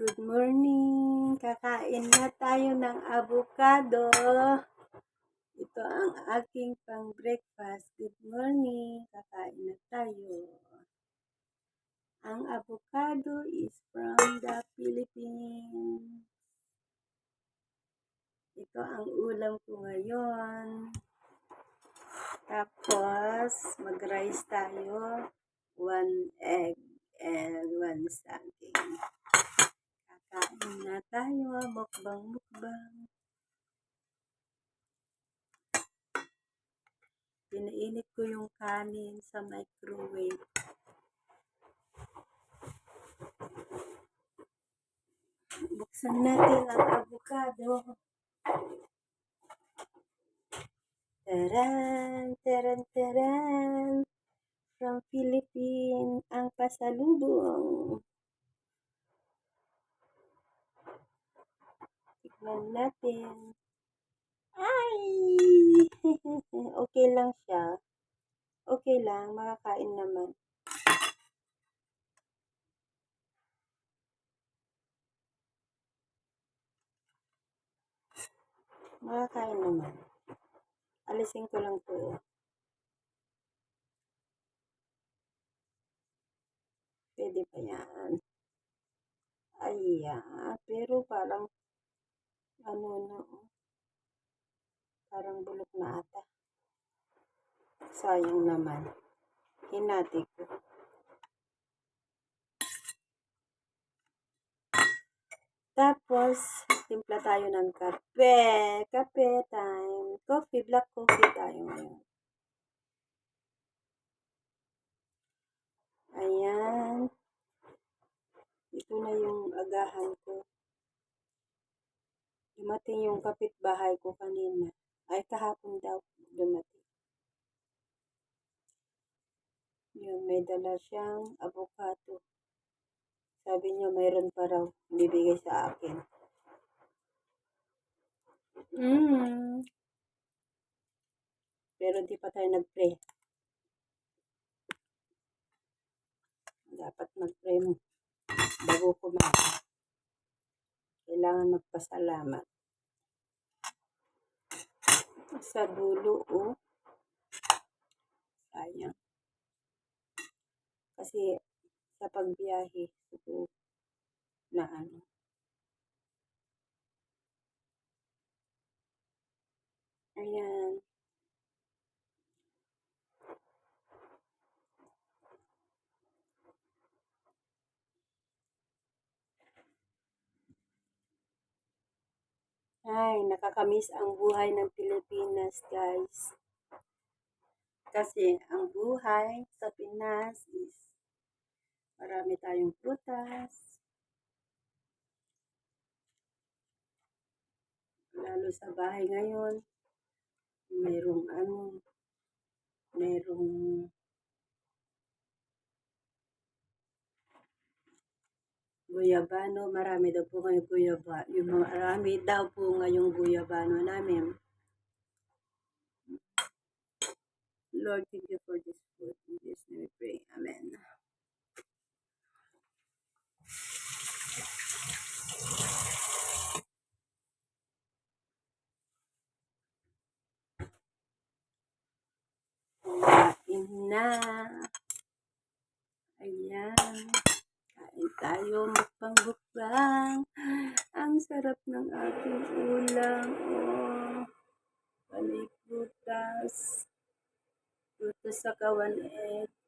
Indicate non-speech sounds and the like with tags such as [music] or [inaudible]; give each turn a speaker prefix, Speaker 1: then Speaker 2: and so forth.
Speaker 1: Good morning! Kakain na tayo ng avocado. Ito ang aking pang breakfast. Good morning! Kakain na tayo. Ang avocado is from the Philippines. Ito ang ulam ko ngayon. Tapos, mag-rice tayo. One egg and one saging. Kakain na tayo. Mukbang, mukbang. Pinainit ko yung kanin sa microwave. Buksan natin ang avocado. Taran, taran, taran. From Philippines, ang pasalubong. Tignan natin. Ay! [laughs] okay lang siya. Okay lang, makakain naman. Makakain naman. Alisin ko lang to. Pwede pa yan. Ayan. Pero parang ano na oh. Parang bulok na ata. Sayang naman. Hinati ko. Tapos, timpla tayo ng kape. Kape time. Coffee, black coffee tayo ngayon. Ayan. Ito na yung agahan ko. Dumating yung kapitbahay ko kanina. Ay, kahapon daw dumating. Yun, may dala siyang avocado. Sabi niya mayroon pa raw bibigay sa akin. Mm. Pero di pa tayo nag-pray. Dapat mag-pray mo bago kumain. Kailangan magpasalamat. Sa dulo, oh. Sayang. Kasi sa pagbiyahe, ito na ano. Ayan. Ay, nakakamiss ang buhay ng Pilipinas, guys. Kasi ang buhay sa Pinas is marami tayong prutas. Lalo sa bahay ngayon, mayroong ano, mayroong guyabano, marami daw po ngayong guyaba. Yung marami daw po ngayong guyabano namin. Lord, thank you for this food. In Jesus' name we pray. Amen. Kain na. Ayan. Kain tayo, mukbang-mukbang. Ang sarap ng ating ulam. Oh. Balik butas. Butas sa kawan egg.